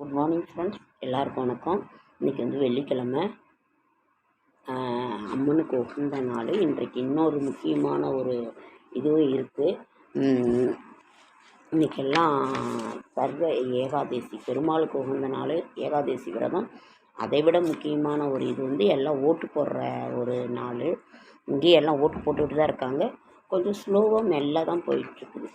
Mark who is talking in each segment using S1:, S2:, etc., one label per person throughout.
S1: Good morning friends எல்லாருக்கும் வணக்கம். இன்றைக்கி வந்து வெள்ளிக்கிழமை. அம்மனுக்கு உகந்த நாள். இன்றைக்கு இன்னொரு முக்கியமான ஒரு இதுவும் இருக்குது இன்றைக்கெல்லாம் சர்வ ஏகாதசி பெருமாளுக்கு உகந்த நாள் ஏகாதசி விரதம். அதை விட முக்கியமான ஒரு இது வந்து எல்லாம் ஓட்டு போடுற ஒரு நாள். இங்கேயும் எல்லாம் ஓட்டு போட்டுக்கிட்டு தான் இருக்காங்க. கொஞ்சம் ஸ்லோவாக மெல்ல தான் போயிட்டுருக்குது.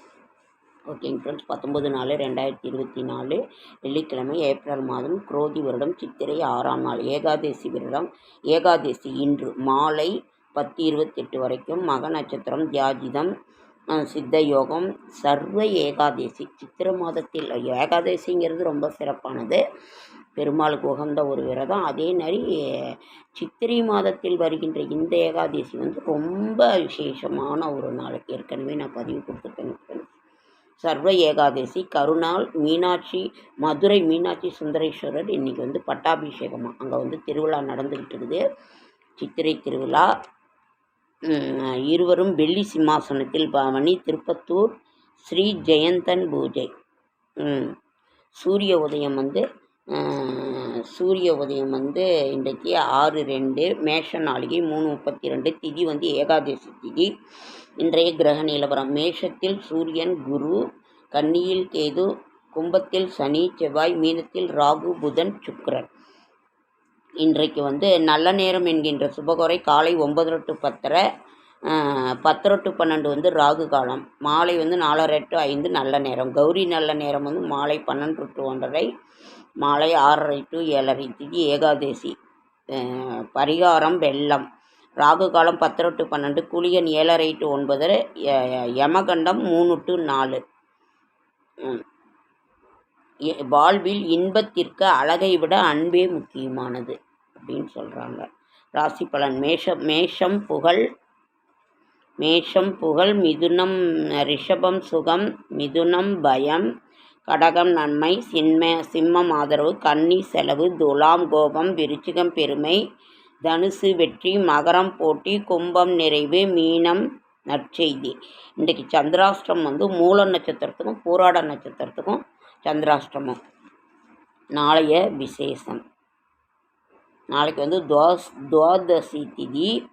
S1: ஓகேங்க ஃப்ரெண்ட்ஸ் பத்தொம்பது நாலு ரெண்டாயிரத்தி இருபத்தி நாலு வெள்ளிக்கிழமை ஏப்ரல் மாதம் குரோதி வருடம் சித்திரை ஆறாம் நாள் ஏகாதசி விரதம். ஏகாதசி இன்று மாலை பத்து இருபத்தெட்டு வரைக்கும் மக நட்சத்திரம் தியாஜிதம் சித்த யோகம் சர்வ ஏகாதசி சித்திரை மாதத்தில் ஏகாதசிங்கிறது ரொம்ப சிறப்பானது. பெருமாளுக்கு உகந்த ஒரு விரதம். அதே மாதிரி சித்திரை மாதத்தில் வருகின்ற இந்த ஏகாதசி வந்து ரொம்ப விசேஷமான ஒரு நாள். ஏற்கனவே நான் பதிவு கொடுத்துருக்கேன். சர்வ ஏகாதசி கருணாள் மீனாட்சி மதுரை மீனாட்சி சுந்தரேஸ்வரர். இன்றைக்கி வந்து பட்டாபிஷேகமாக அங்கே வந்து திருவிழா நடந்துக்கிட்டு இருக்குது. சித்திரை திருவிழா. இருவரும் வெள்ளி சிம்மாசனத்தில் பவனி திருப்பத்தூர் ஸ்ரீ ஜெயந்தன் பூஜை. சூரிய உதயம் வந்து சூரிய உதயம் வந்து இன்றைக்கு ஆறு ரெண்டு மேஷ நாளிகை மூணு முப்பத்தி ரெண்டு திதி வந்து ஏகாதசி திதி. இன்றைய கிரக நிலவரம் மேஷத்தில் சூரியன் குரு கன்னியில் கேது கும்பத்தில் சனி செவ்வாய் மீனத்தில் ராகு புதன் சுக்கரன். இன்றைக்கு வந்து நல்ல நேரம் என்கின்ற சுபகுறை காலை ஒன்பது டு பத்தரை பத்தரை டு பன்னெண்டு வந்து ராகு காலம். மாலை வந்து நாலரை டு ஐந்து நல்ல நேரம். கௌரி நல்ல நேரம் வந்து மாலை பன்னெண்டு டு ஒன்றரை. மாலை ஆறரை டு ஏழரை திதி ஏகாதசி. பரிகாரம் வெள்ளம். ராகு காலம் பத்தரை டு பன்னெண்டு குளியன் ஏழரை டு ஒன்பது யமகண்டம் மூணு டு நாலு. வாழ்வில் இன்பத்திற்கு அழகை விட அன்பே முக்கியமானது அப்படின்னு சொல்கிறாங்க ராசி பலன் மேஷம் மேஷம் புகழ் மேஷம் புகழ் மிதுனம் ரிஷபம் சுகம் மிதுனம் பயம் கடகம் நன்மை சின்ம சிம்மம் ஆதரவு கன்னி செலவு துலாம் கோபம் விருச்சிகம் பெருமை தனுசு வெற்றி மகரம் போட்டி கும்பம் நிறைவு மீனம் நற்செய்தி. இன்றைக்கு சந்திராஷ்டிரம் வந்து மூல நட்சத்திரத்துக்கும் பூராட நட்சத்திரத்துக்கும் சந்திராஷ்டிரமம். நாளைய விசேஷம். நாளைக்கு வந்து துவாஸ் துவாதசி திதி.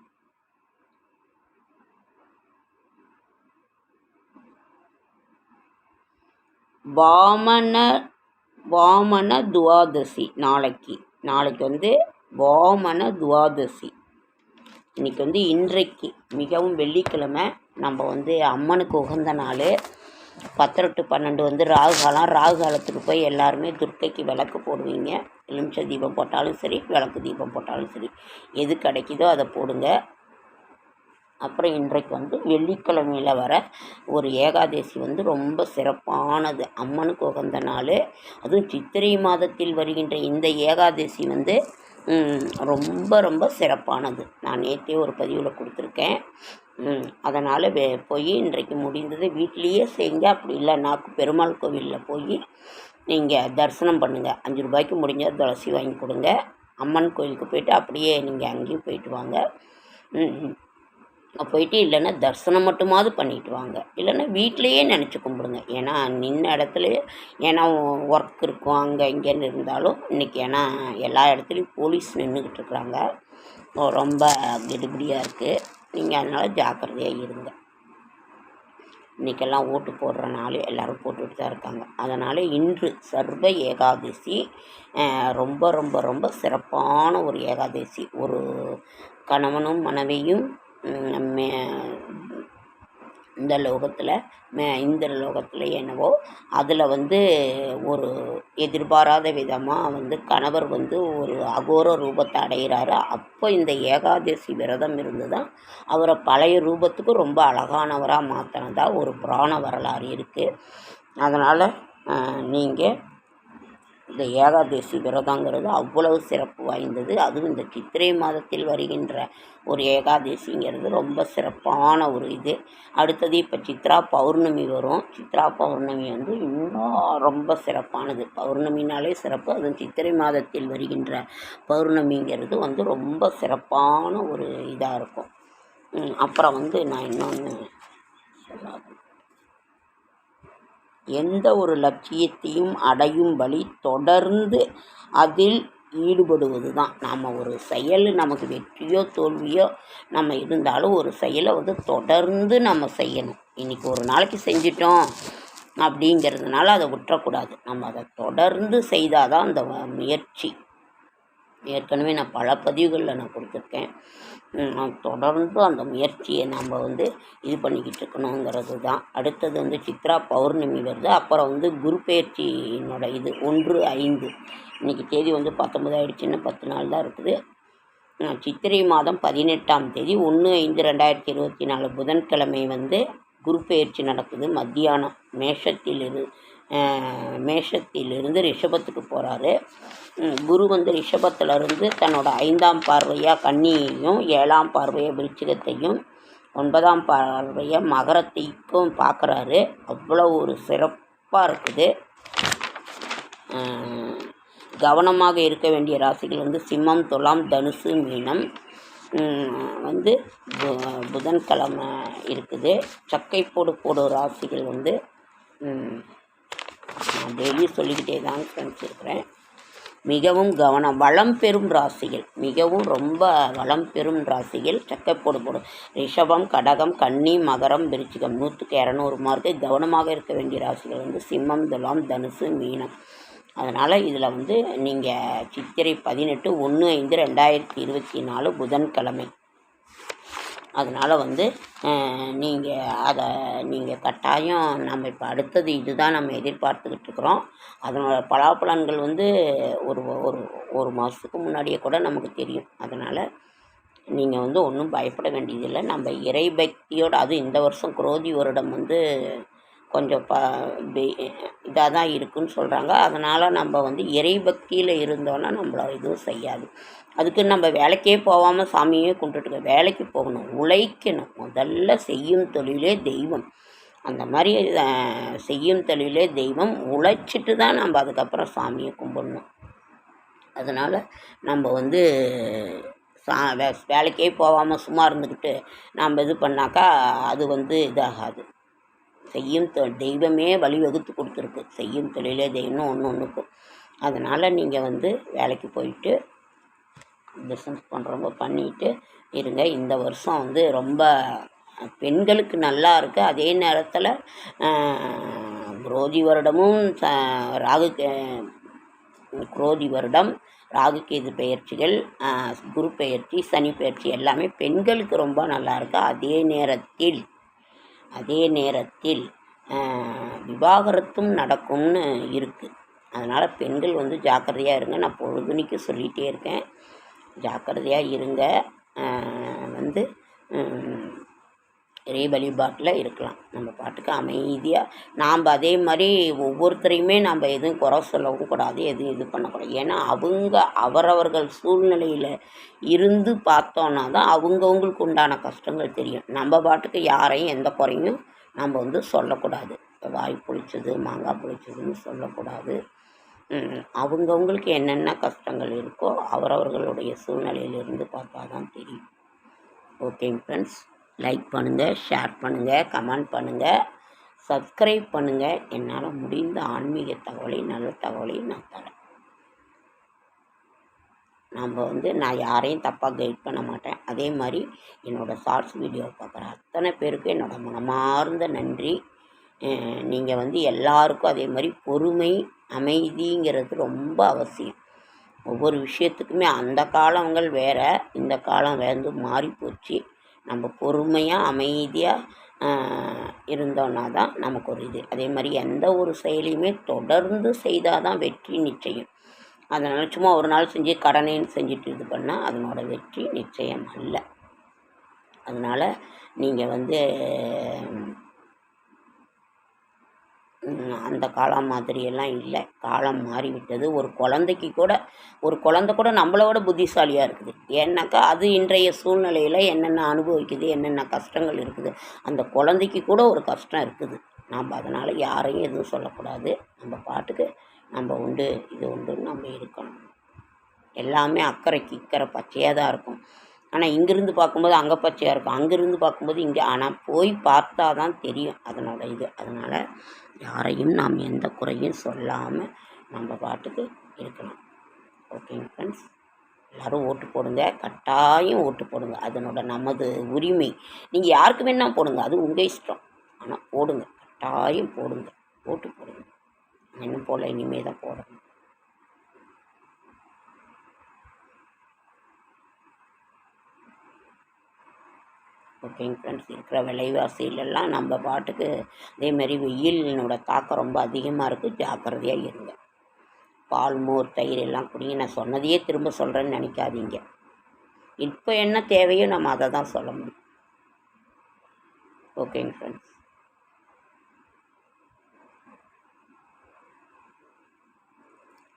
S1: வாமன வாமன துவாதசி நாளைக்கு. நாளைக்கு வந்து வாமன துவாதசி. இன்னைக்கு வந்து இன்றைக்கு மிகவும் வெள்ளிக்கிழமை. நம்ம வந்து அம்மனுக்கு உகந்த நாள். பத்தரை டு பன்னெண்டு வந்து ராகு காலம். ராகு காலத்துக்கு போய் எல்லாருமே துர்க்கைக்கு விளக்கு போடுவீங்க. எலுமிச்சை தீபம் போட்டாலும் சரி விளக்கு தீபம் போட்டாலும் சரி. எது கிடைக்குதோ அதை போடுங்க. அப்புறம் இன்றைக்கு வந்து வெள்ளிக்கிழமையில் வர ஒரு ஏகாதசி வந்து ரொம்ப சிறப்பானது. அம்மனுக்கு உகந்த நாள். அதுவும் சித்திரை மாதத்தில் வருகின்ற இந்த ஏகாதசி வந்து ரொம்ப ரொம்ப சிறப்பானது. நான் நேற்றே ஒரு பதிவில் கொடுத்துருக்கேன். அதனால் வே போய் இன்றைக்கு முடிந்தது. வீட்லேயே செய்யுங்க. அப்படி இல்லைன்னா பெருமாள் கோவிலில் போய் நீங்கள் தரிசனம் பண்ணுங்கள் அஞ்சு ரூபாய்க்கு முடிஞ்சால் துளசி வாங்கி கொடுங்க. அம்மன் கோயிலுக்கு போயிட்டு அப்படியே நீங்கள் அங்கேயும் போயிட்டு வாங்க. அங்கே போயிட்டு இல்லைன்னா தரிசனம் மட்டுமாவது பண்ணிட்டு வாங்க. இல்லைன்னா வீட்டிலையே நினச்சி கும்பிடுங்க. ஏன்னா நின்ன இடத்துல ஏன்னா ஒர்க் இருக்கும் அங்கே இங்கேன்னு இருந்தாலும் இன்றைக்கி ஏன்னா எல்லா இடத்துலையும் போலீஸ் நின்றுக்கிட்டு இருக்கிறாங்க ரொம்ப கெடுபிடியாக இருக்குது நீங்கள் அதனால் ஜாக்கிரதையாக இருங்க. இன்றைக்கெல்லாம் ஓட்டு போடுற நாள் எல்லோரும் போட்டுட்டு தான் இருக்காங்க. அதனால் இன்று சர்வ ஏகாதசி ரொம்ப ரொம்ப ரொம்ப சிறப்பான ஒரு ஏகாதசி. ஒரு கணவனும் மனைவியும் மே- இந்த லோகத்தில் மே இந்த லோகத்தில் என்னவோ அதில் வந்து ஒரு எதிர்பாராத விதமாக வந்து கணவர் வந்து ஒரு அகோர ரூபத்தை அடைகிறாரு அப்போ இந்த ஏகாதசி விரதம் இருந்து தான் அவரை பழைய ரூபத்துக்கு ரொம்ப அழகானவராக மாற்றினதா ஒரு புராண வரலாறு இருக்குது அதனால் நீங்கள் இந்த ஏகாதசி விரதங்கிறது அவ்வளவு சிறப்பு வாய்ந்தது. அதுவும் இந்த சித்திரை மாதத்தில் வருகின்ற ஒரு ஏகாதசிங்கிறது ரொம்ப சிறப்பான ஒரு இது. அடுத்தது இப்போ சித்ரா பௌர்ணமி வரும். சித்ரா பௌர்ணமி வந்து இன்னும் ரொம்ப சிறப்பானது. பௌர்ணமினாலே சிறப்பு. அதுவும் சித்திரை மாதத்தில் வருகின்ற பௌர்ணமிங்கிறது வந்து ரொம்ப சிறப்பான ஒரு இதாக இருக்கும். அப்புறம் வந்து நான் இன்னொன்று சொல்லாது எந்த ஒரு லட்சியத்தையும் அடையும் வழி தொடர்ந்து அதில் ஈடுபடுவது தான் நாம் ஒரு செயல் நமக்கு வெற்றியோ தோல்வியோ நம்ம இருந்தாலும் ஒரு செயலை வந்து தொடர்ந்து நம்ம செய்யணும். இன்றைக்கி ஒரு நாளைக்கு செஞ்சிட்டோம் அப்படிங்கிறதுனால அதை விட்டுறக்கூடாது. நம்ம அதை தொடர்ந்து செய்தால் தான் அந்த வ- முயற்சி. ஏற்கனவே நான் பல பதிவுகளில் நான் கொடுத்துருக்கேன். தொடர்ந்து அந்த முயற்சியை நம்ம வந்து இது பண்ணிக்கிட்டு இருக்கணுங்கிறது தான். அடுத்தது வந்து சித்ரா பௌர்ணமி வருது. அப்புறம் வந்து குரு பயிற்சியினோட இது ஒன்று ஐந்து. இன்றைக்கி தேதி வந்து பத்தொம்பது ஆயிடுச்சுன்னு பத்து நாள் தான் இருக்குது. சித்திரை மாதம் பதினெட்டாம் தேதி. ஒன்று ஐந்து ரெண்டாயிரத்தி இருபத்தி நாலு புதன்கிழமை வந்து குரு பயிற்சி நடக்குது. மத்தியானம் மேஷத்தில் இரு மேஷத்திலிருந்து ரிஷபத்துக்கு போகிறாரு குரு வந்து ரிஷபத்திலிருந்து தன்னோட ஐந்தாம் பார்வையாக கன்னியையும் ஏழாம் பார்வையாக விருச்சிகத்தையும் ஒன்பதாம் பார்வையாக மகரத்தைக்கும் பார்க்குறாரு அவ்வளோ ஒரு சிறப்பாக இருக்குது. கவனமாக இருக்க வேண்டிய ராசிகள் வந்து சிம்மம் துலாம் தனுசு மீனம். வந்து பு- புதன்கிழமை இருக்குது. சக்கை போடு போடும் ராசிகள் வந்து நான் டெய்லி சொல்லிக்கிட்டே தான் ஃப்ரெண்ட்ஸ் இருக்கிறேன் மிகவும் கவனம் வளம் பெறும் ராசிகள். மிகவும் ரொம்ப வளம் பெறும் ராசிகள். சக்கப்போடு போடும் ரிஷபம் கடகம் கன்னி மகரம் விருச்சிகம். நூற்றுக்கு இரநூறு மார்க்கு கவனமாக இருக்க வேண்டிய ராசிகள் வந்து சிம்மம் துலாம் தனுசு மீனம். அதனால் இதில் வந்து நீங்கள் சித்திரை பதினெட்டு ஒன்று ஐந்து ரெண்டாயிரத்தி இருபத்தி நாலு புதன்கிழமை. அதனால் வந்து நீங்கள் அதை நீங்கள் கட்டாயம் நம்ம இப்போ அடுத்தது இதுதான் நம்ம எதிர்பார்த்துக்கிட்டு இருக்கிறோம். அதனோட பலாப்பலன்கள் வந்து ஒரு ஒரு ஒரு மாதத்துக்கு முன்னாடியே கூட நமக்கு தெரியும். அதனால் நீங்கள் வந்து ஒன்றும் பயப்பட வேண்டியதில்லை. நம்ம இறை பக்தியோடு அதுவும் இந்த வருஷம் குரோதி வருடம் வந்து கொஞ்சம் ப இதாக தான் இருக்குன்னு சொல்கிறாங்க அதனால் நம்ம வந்து இறை பக்தியில் இருந்தோன்னா நம்மள எதுவும் செய்யாது. அதுக்கு நம்ம வேலைக்கே போகாமல் சாமியே கும்பிட்டுட்டு வேலைக்கு போகணும் உழைக்கணும். முதல்ல செய்யும் தொழிலே தெய்வம். அந்த மாதிரி செய்யும் தொழிலே தெய்வம். உழைச்சிட்டு தான் நம்ம அதுக்கப்புறம் சாமியை கும்பிடணும். அதனால் நம்ம வந்து சா வே வேலைக்கே போகாமல் சும்மா இருந்துக்கிட்டு நம்ம இது பண்ணாக்கா அது வந்து இதாகாது. செய்யும் தொ தெய்வமே வழிவகுத்து கொடுத்துருக்கு. செய்யும் தொழிலே தெய்வம்னு ஒன்று ஒன்றுக்கும் அதனால் நீங்கள் வந்து வேலைக்கு போயிட்டு பிஸ்னஸ் பண்ணுறவங்க பண்ணிட்டு இருங்க. இந்த வருஷம் வந்து ரொம்ப பெண்களுக்கு நல்லா இருக்குது அதே நேரத்தில் குரோதி வருடமும் ச- ராகு கே- குரோதி வருடம் ராகு கேது பெயர்ச்சிகள் குரு பெயர்ச்சி சனி பெயர்ச்சி எல்லாமே பெண்களுக்கு ரொம்ப நல்லா இருக்குது அதே நேரத்தில் அதே நேரத்தில் விவாகரத்தும் நடக்கும்னு இருக்குது அதனால் பெண்கள் வந்து ஜாக்கிரதையாக இருங்க. நான் பொழுதுனிக்கு சொல்லிகிட்டே இருக்கேன். ஜாக்கிரதையாக இருங்க. வந்து இறை வழிபாட்டில் இருக்கலாம். நம்ம பாட்டுக்கு அமைதியாக நாம் அதே மாதிரி ஒவ்வொருத்தரையுமே நம்ம எதுவும் குறை சொல்லவும் கூடாது எதுவும் இது பண்ணக்கூடாது. ஏன்னா அவங்க அவரவர்கள் சூழ்நிலையில் இருந்து பார்த்தோன்னா தான் அவங்கவுங்களுக்கு உண்டான கஷ்டங்கள் தெரியும். நம்ம பாட்டுக்கு யாரையும் எந்த குறையும் நம்ம வந்து சொல்லக்கூடாது. வாய் புளிச்சது மாங்காய் புளிச்சதுன்னு சொல்லக்கூடாது. அவங்கவுங்களுக்கு என்னென்ன கஷ்டங்கள் இருக்கோ அவரவர்களுடைய சூழ்நிலையிலிருந்து பார்த்தா தான் தெரியும். ஓகேங்க ஃப்ரெண்ட்ஸ். லைக் பண்ணுங்கள் ஷேர் பண்ணுங்கள் கமெண்ட் பண்ணுங்கள் சப்ஸ்கிரைப் பண்ணுங்கள் என்னால் முடிந்த ஆன்மீக தகவலை நல்ல தகவலை நான் தரேன். நம்ம வந்து நான் யாரையும் தப்பாக கைட் பண்ண மாட்டேன். அதே மாதிரி என்னோடய ஷார்ட்ஸ் வீடியோ பார்க்குற அத்தனை பேருக்கு என்னோடய மனமார்ந்த நன்றி. நீங்கள் வந்து எல்லாருக்கும் அதே மாதிரி பொறுமை அமைதிங்கிறது ரொம்ப அவசியம். ஒவ்வொரு விஷயத்துக்குமே அந்த காலங்கள் வேறு இந்த காலம் வந்து மாறி போச்சு நம்ம பொறுமையாக அமைதியாக இருந்தோன்னா தான் நமக்கு ஒரு இது. அதே மாதிரி எந்த ஒரு செயலையுமே தொடர்ந்து செய்தால் தான் வெற்றி நிச்சயம். அதனால் சும்மா ஒரு நாள் செஞ்சு கடனேன்னு செஞ்சுட்டு இது பண்ணால் அதனோட வெற்றி நிச்சயம் அல்ல. அதனால் நீங்கள் வந்து அந்த காலம் மாதிரியெல்லாம் இல்லை. காலம் மாறிவிட்டது. ஒரு குழந்தைக்கு கூட ஒரு குழந்தை கூட நம்மளை விட புத்திசாலியாக இருக்குது. ஏன்னாக்கா அது இன்றைய சூழ்நிலையில் என்னென்ன அனுபவிக்குது என்னென்ன கஷ்டங்கள் இருக்குது அந்த குழந்தைக்கு கூட ஒரு கஷ்டம் இருக்குது. நம்ம அதனால் யாரையும் எதுவும் சொல்லக்கூடாது. நம்ம பாட்டுக்கு நம்ம உண்டு இது உண்டுன்னு நம்ம இருக்கணும். எல்லாமே அக்கறைக்கு இக்கரை பச்சையாக தான் இருக்கும். ஆனால் இங்கேருந்து பார்க்கும்போது அங்கே பச்சையாக இருக்கும். அங்கேருந்து பார்க்கும்போது இங்கே ஆனால் போய் பார்த்தா தான் தெரியும். அதனோட இது. அதனால் யாரையும் நாம் எந்த குறையும் சொல்லாமல் நம்ம பாட்டுக்கு இருக்கலாம். ஓகேங்க ஃப்ரெண்ட்ஸ் எல்லோரும் ஓட்டு போடுங்க. கட்டாயம் ஓட்டு போடுங்க. அதனோட நமது உரிமை. நீங்கள் யாருக்கு வேணால் போடுங்க. அது உங்கள் இஷ்டம். ஆனால் போடுங்க. கட்டாயம் போடுங்க. ஓட்டு போடுங்க. இன்னும் போல் இனிமே தான் போடணும். ஓகேங்க ஃப்ரெண்ட்ஸ் இருக்கிற விலைவாசியிலெல்லாம் நம்ம பாட்டுக்கு அதேமாரி வெயிலினோட தாக்கம் ரொம்ப அதிகமாக இருக்குது ஜாக்கிரதையாக இருங்க. பால் மோர் தயிர் எல்லாம் குடிங்க. நான் சொன்னதையே திரும்ப சொல்கிறேன்னு நினைக்காதீங்க. இப்போ என்ன தேவையோ நம்ம அதை தான் சொல்ல முடியும். ஓகேங்க ஃப்ரெண்ட்ஸ்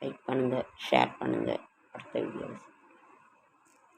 S1: லைக் பண்ணுங்கள் ஷேர் பண்ணுங்கள் அடுத்த வீடியோஸ்